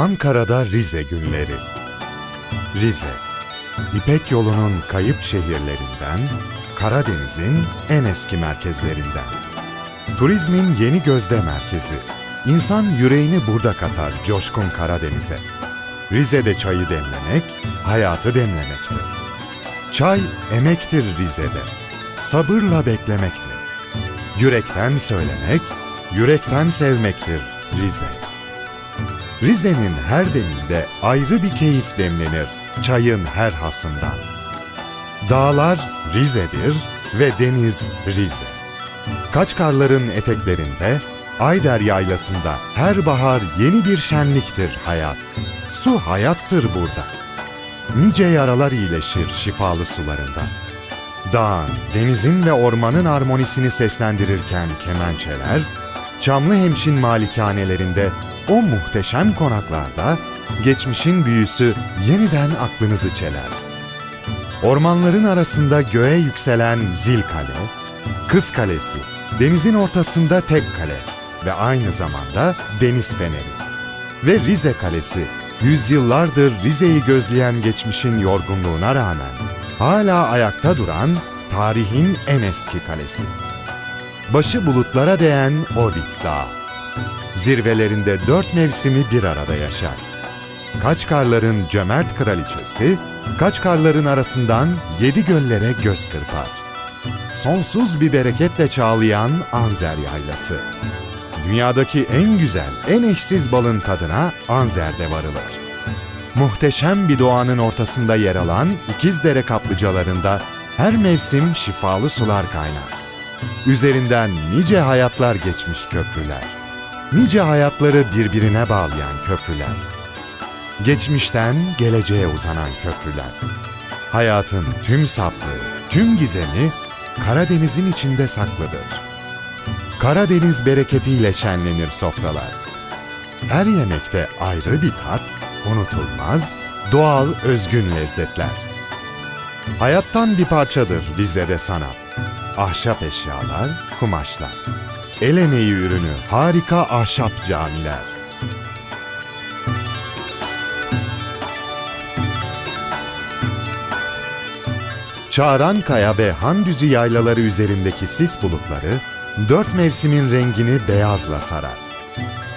Ankara'da Rize günleri. Rize, İpek yolunun kayıp şehirlerinden, Karadeniz'in en eski merkezlerinden. Turizmin yeni gözde merkezi. İnsan yüreğini burada katar coşkun Karadeniz'e. Rize'de çayı demlemek, hayatı demlemektir. Çay emektir Rize'de. Sabırla beklemektir. Yürekten söylemek, yürekten sevmektir Rize. Rize'nin her deminde ayrı bir keyif demlenir çayın her hasından. Dağlar Rize'dir ve deniz Rize. Kaçkarların eteklerinde, Ayder Yaylası'nda her bahar yeni bir şenliktir hayat. Su hayattır burada. Nice yaralar iyileşir şifalı sularında. Dağın, denizin ve ormanın armonisini seslendirirken kemençeler, Çamlıhemşin malikanelerinde o muhteşem konaklarda geçmişin büyüsü yeniden aklınızı çeler. Ormanların arasında göğe yükselen Zil Kale, Kız Kalesi, denizin ortasında tek kale ve aynı zamanda deniz feneri. Ve Rize Kalesi, yüzyıllardır Rize'yi gözleyen geçmişin yorgunluğuna rağmen hala ayakta duran tarihin en eski kalesi. Başı bulutlara değen Ovid Dağı. Zirvelerinde dört mevsimi bir arada yaşar. Kaçkarların cömert kraliçesi, Kaçkarların arasından yedi göllere göz kırpar. Sonsuz bir bereketle çağlayan Anzer Yaylası. Dünyadaki en güzel, en eşsiz balın tadına Anzer'de varılır. Muhteşem bir doğanın ortasında yer alan İkizdere kaplıcalarında her mevsim şifalı sular kaynar. Üzerinden nice hayatlar geçmiş köprüler. Nice hayatları birbirine bağlayan köprüler. Geçmişten geleceğe uzanan köprüler. Hayatın tüm saflığı, tüm gizemi Karadeniz'in içinde saklıdır. Karadeniz bereketiyle şenlenir sofralar. Her yemekte ayrı bir tat, unutulmaz, doğal, özgün lezzetler. Hayattan bir parçadır Rize'de sanat. Ahşap eşyalar, kumaşlar. El emeği ürünü harika ahşap camiler. Çağrankaya ve Handüzü yaylaları üzerindeki sis bulutları, dört mevsimin rengini beyazla sarar.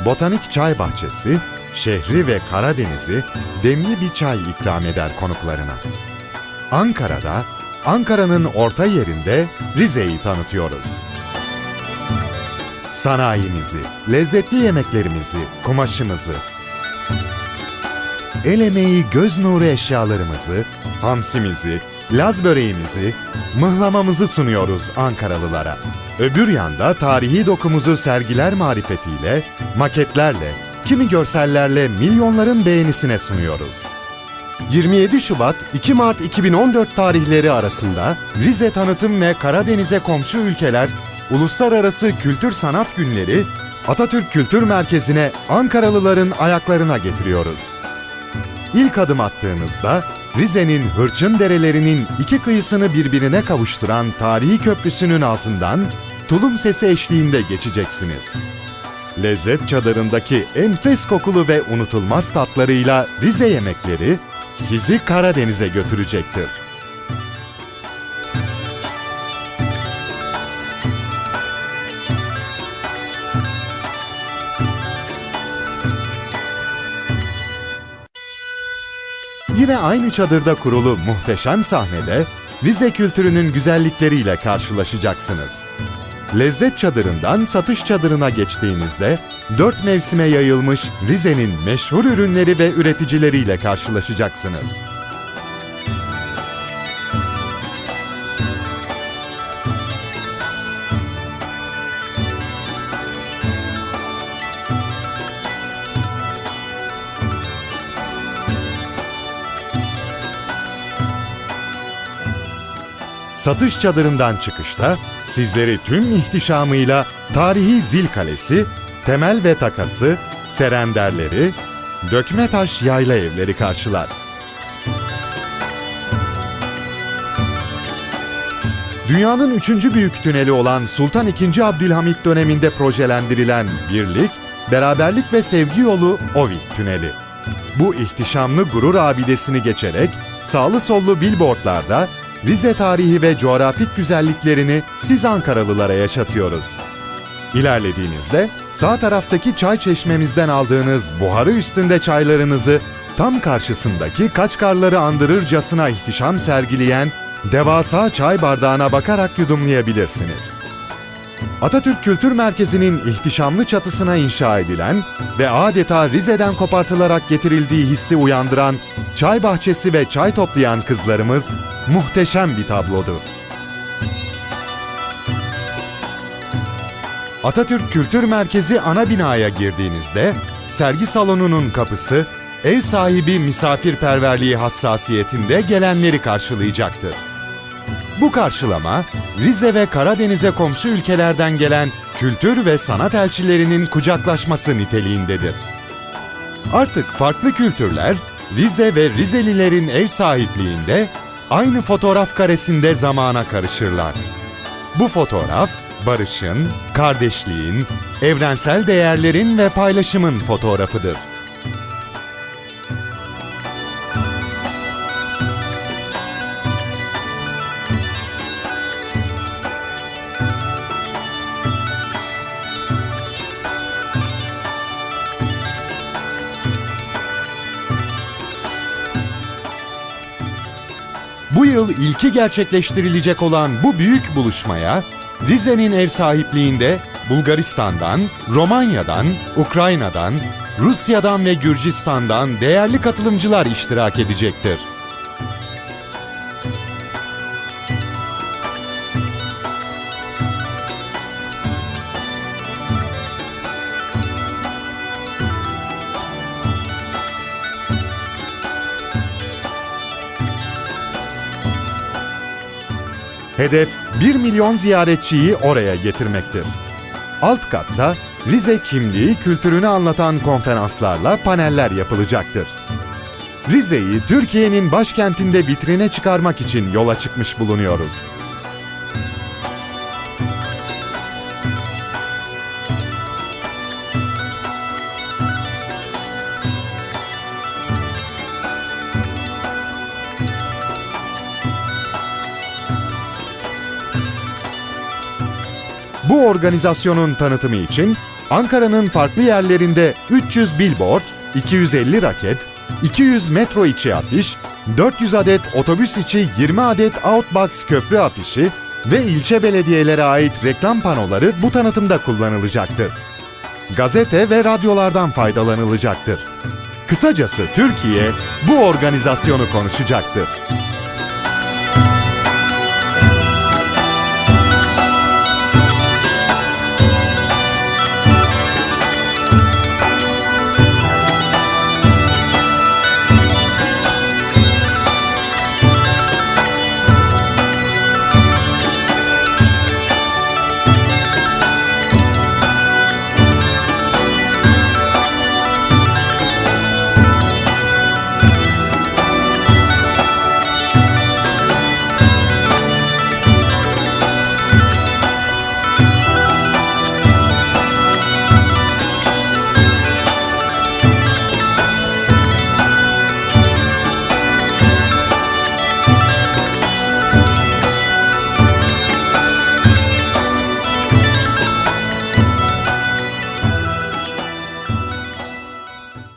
Botanik çay bahçesi, şehri ve Karadeniz'i demli bir çay ikram eder konuklarına. Ankara'da, Ankara'nın orta yerinde Rize'yi tanıtıyoruz. Sanayimizi, lezzetli yemeklerimizi, kumaşımızı, el emeği göz nuru eşyalarımızı, hamsimizi, Laz böreğimizi, mıhlamamızı sunuyoruz Ankaralılara. Öbür yanda tarihi dokumuzu sergiler marifetiyle, maketlerle, kimi görsellerle milyonların beğenisine sunuyoruz. 27 Şubat 2 Mart 2014 tarihleri arasında Rize Tanıtım ve Karadeniz'e komşu ülkeler Uluslararası Kültür Sanat Günleri Atatürk Kültür Merkezi'ne Ankaralıların ayaklarına getiriyoruz. İlk adım attığınızda Rize'nin hırçın derelerinin iki kıyısını birbirine kavuşturan tarihi köprüsünün altından tulum sesi eşliğinde geçeceksiniz. Lezzet çadırındaki enfes kokulu ve unutulmaz tatlarıyla Rize yemekleri sizi Karadeniz'e götürecektir. Yine aynı çadırda kurulu muhteşem sahnede Rize kültürünün güzellikleriyle karşılaşacaksınız. Lezzet çadırından satış çadırına geçtiğinizde dört mevsime yayılmış Rize'nin meşhur ürünleri ve üreticileriyle karşılaşacaksınız. Satış çadırından çıkışta sizleri tüm ihtişamıyla tarihi Zil Kalesi, temel ve takası, serenderleri, dökme taş yayla evleri karşılar. Dünyanın üçüncü büyük tüneli olan Sultan II. Abdülhamit döneminde projelendirilen birlik, beraberlik ve sevgi yolu Ovid Tüneli. Bu ihtişamlı gurur abidesini geçerek sağlı sollu billboardlarda Rize tarihi ve coğrafik güzelliklerini siz Ankaralılara yaşatıyoruz. İlerlediğinizde sağ taraftaki çay çeşmemizden aldığınız buharı üstünde çaylarınızı tam karşısındaki Kaçkarları andırırcasına ihtişam sergileyen devasa çay bardağına bakarak yudumlayabilirsiniz. Atatürk Kültür Merkezi'nin ihtişamlı çatısına inşa edilen ve adeta Rize'den kopartılarak getirildiği hissi uyandıran çay bahçesi ve çay toplayan kızlarımız muhteşem bir tablodur. Atatürk Kültür Merkezi ana binaya girdiğinizde sergi salonunun kapısı ev sahibi misafirperverliği hassasiyetinde gelenleri karşılayacaktır. Bu karşılama Rize ve Karadeniz'e komşu ülkelerden gelen kültür ve sanat elçilerinin kucaklaşması niteliğindedir. Artık farklı kültürler Rize ve Rizelilerin ev sahipliğinde aynı fotoğraf karesinde zamana karışırlar. Bu fotoğraf barışın, kardeşliğin, evrensel değerlerin ve paylaşımın fotoğrafıdır. Bu yıl ilki gerçekleştirilecek olan bu büyük buluşmaya Rize'nin ev sahipliğinde Bulgaristan'dan, Romanya'dan, Ukrayna'dan, Rusya'dan ve Gürcistan'dan değerli katılımcılar iştirak edecektir. Hedef 1 milyon ziyaretçiyi oraya getirmektir. Alt katta Rize kimliği kültürünü anlatan konferanslarla paneller yapılacaktır. Rize'yi Türkiye'nin başkentinde vitrine çıkarmak için yola çıkmış bulunuyoruz. Bu organizasyonun tanıtımı için Ankara'nın farklı yerlerinde 300 billboard, 250 raket, 200 metro içi afiş, 400 adet otobüs içi 20 adet outbox köprü afişi ve ilçe belediyelere ait reklam panoları bu tanıtımda kullanılacaktır. Gazete ve radyolardan faydalanılacaktır. Kısacası Türkiye bu organizasyonu konuşacaktır.